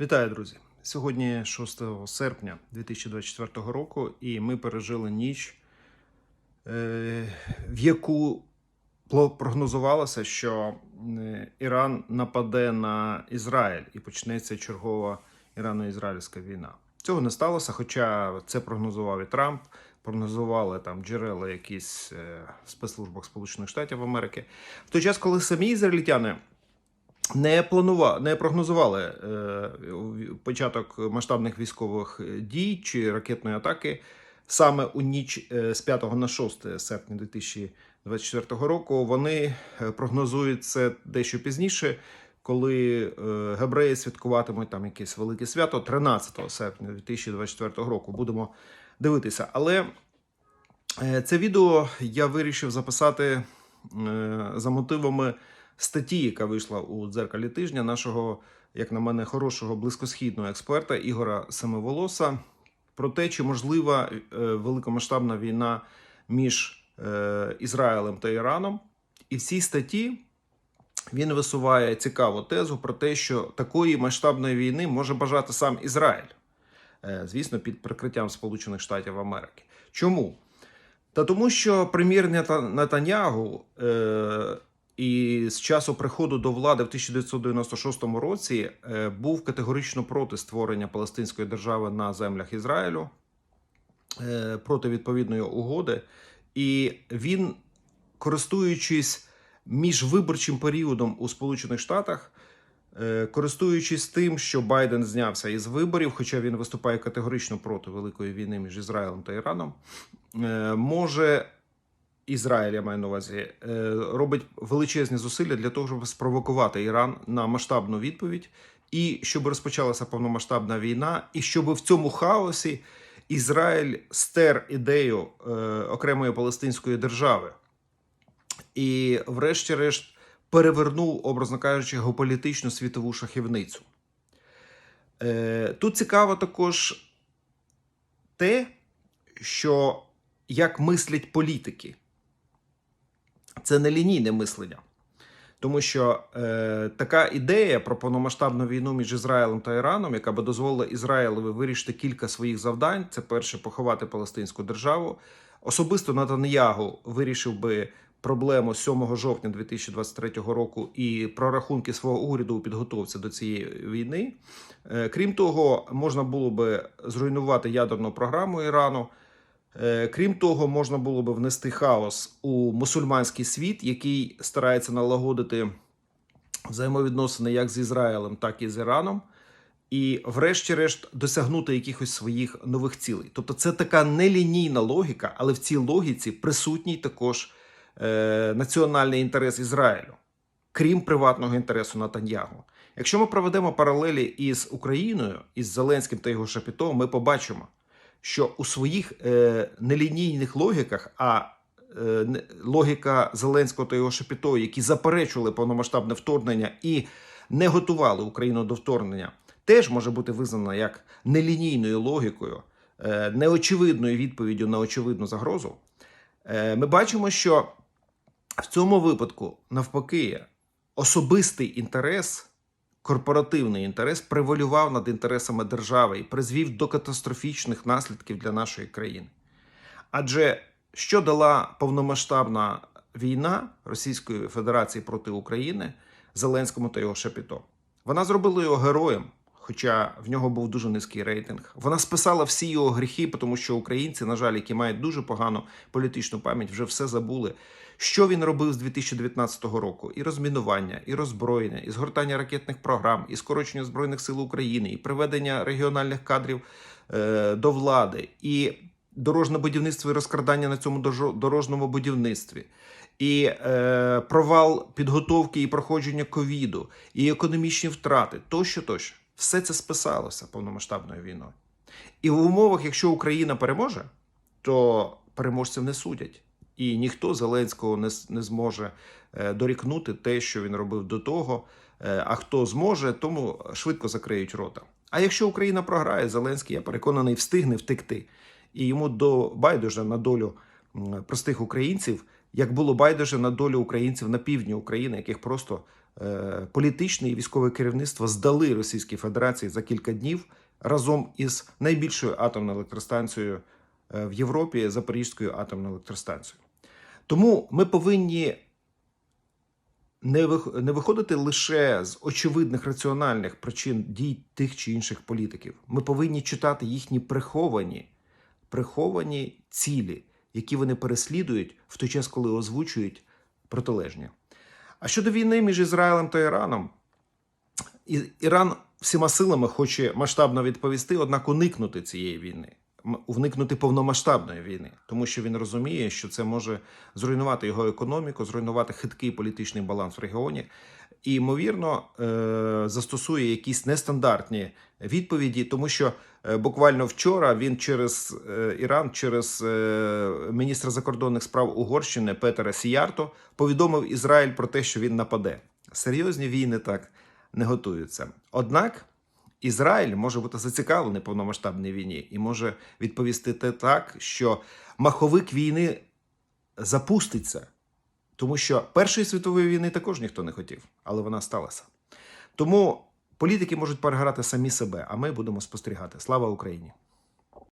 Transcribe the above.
Вітаю, друзі! Сьогодні 6 серпня 2024 року, і ми пережили ніч, е, в яку прогнозувалося, що е, Іран нападе на Ізраїль і почнеться чергова ірано-ізраїльська війна. Цього не сталося, хоча це прогнозував і Трамп, прогнозували там джерела якісь е, в спецслужбах Сполучених Штатів Америки. В той час, коли самі ізраїльтяни не планували, не прогнозували е, початок масштабних військових дій чи ракетної атаки саме у ніч е, з 5 на 6 серпня 2024 року. Вони е, прогнозують це дещо пізніше, коли е, гебреї святкуватимуть там якесь велике свято 13 серпня 2024 року. Будемо дивитися. Але е, це відео я вирішив записати е, за мотивами статті, яка вийшла у дзеркалі тижня нашого, як на мене, хорошого близькосхідного експерта Ігора Семиволоса про те, чи можлива е, великомасштабна війна між е, Ізраїлем та Іраном. І в цій статті він висуває цікаву тезу про те, що такої масштабної війни може бажати сам Ізраїль, Е, звісно, під прикриттям Сполучених Штатів Америки. Чому? Та тому, що прем'єр е, і з часу приходу до влади в 1996 році е, був категорично проти створення Палестинської держави на землях Ізраїлю, е, проти відповідної угоди, і він, користуючись міжвиборчим періодом у Сполучених Штатах, е, користуючись тим, що Байден знявся із виборів, хоча він виступає категорично проти великої війни між Ізраїлем та Іраном, може Ізраїль, я маю на увазі, е, робить величезні зусилля для того, щоб спровокувати Іран на масштабну відповідь, і щоб розпочалася повномасштабна війна, і щоб в цьому хаосі Ізраїль стер ідею е, окремої палестинської держави. І, врешті-решт, перевернув, образно кажучи, геополітичну світову шахівницю. Е, тут цікаво також те, що як мислять політики. Це не лінійне мислення. Тому що е, така ідея про повномасштабну війну між Ізраїлем та Іраном, яка би дозволила Ізраїлеві вирішити кілька своїх завдань, це перше поховати Палестинську державу. Особисто Натаньягу вирішив би проблему 7 жовтня 2023 року і прорахунки свого уряду у підготовці до цієї війни. Е, крім того, можна було би зруйнувати ядерну програму Ірану. Е, Крім того, можна було би внести хаос у мусульманський світ, який старається налагодити взаємовідносини як з Ізраїлем, так і з Іраном, і, врешті-решт, досягнути якихось своїх нових цілей. Тобто, це така нелінійна логіка, але в цій логіці присутній також е, національний інтерес Ізраїлю, крім приватного інтересу Натаньягу. Якщо ми проведемо паралелі із Україною, із Зеленським та його Шапітом, ми побачимо що у своїх е, нелінійних логіках, а е, логіка Зеленського та його Шепіто, які заперечували повномасштабне вторгнення і не готували Україну до вторгнення, теж може бути визнана як нелінійною логікою, е, неочевидною відповіддю на очевидну загрозу. Е, ми бачимо, що в цьому випадку, навпаки, особистий інтерес корпоративний інтерес превалював над інтересами держави і призвів до катастрофічних наслідків для нашої країни. Адже що дала повномасштабна війна Російської Федерації проти України Зеленському та його Шепіто? Вона зробила його героєм, хоча в нього був дуже низький рейтинг. Вона списала всі його гріхи, тому що українці, на жаль, які мають дуже погану політичну пам'ять, вже все забули. Що він робив з 2019 року? І розмінування, і роззброєння, і згортання ракетних програм, і скорочення збройних сил України, і приведення регіональних кадрів е, до влади, і дорожне будівництво і розкрадання на цьому дорожньому будівництві, і е, провал підготовки і проходження ковіду, і економічні втрати, тощо, тощо. Все це списалося повномасштабною війною. І в умовах, якщо Україна переможе, то переможців не судять. І ніхто Зеленського не, не зможе е, дорікнути те, що він робив до того. Е, а хто зможе, тому швидко закриють рота. А якщо Україна програє, Зеленський, я переконаний, встигне втекти. І йому до байдуже на долю простих українців, як було байдуже на долю українців на півдні України, яких просто е, політичне і військове керівництво здали Російській Федерації за кілька днів разом із найбільшою атомною електростанцією е, в Європі Запорізькою атомною електростанцією. Тому ми повинні не виходити лише з очевидних раціональних причин дій тих чи інших політиків. Ми повинні читати їхні приховані, приховані цілі, які вони переслідують в той час, коли озвучують протилежні. А щодо війни між Ізраїлем та Іраном, Іран всіма силами хоче масштабно відповісти, однак уникнути цієї війни, уникнути повномасштабної війни, тому що він розуміє, що це може зруйнувати його економіку, зруйнувати хиткий політичний баланс в регіоні. І, ймовірно, е, застосує якісь нестандартні відповіді, тому що е, буквально вчора він через е, Іран, через міністра закордонних справ Угорщини Петера Сіярто повідомив Ізраїль про те, що він нападе. Серйозні війни так не готуються. Однак Ізраїль може бути зацікавлений повномасштабній війні і може відповісти те так, що маховик війни запуститься, тому що Першої світової війни також ніхто не хотів, але вона сталася. Тому політики можуть переграти самі себе, а ми будемо спостерігати. Слава Україні!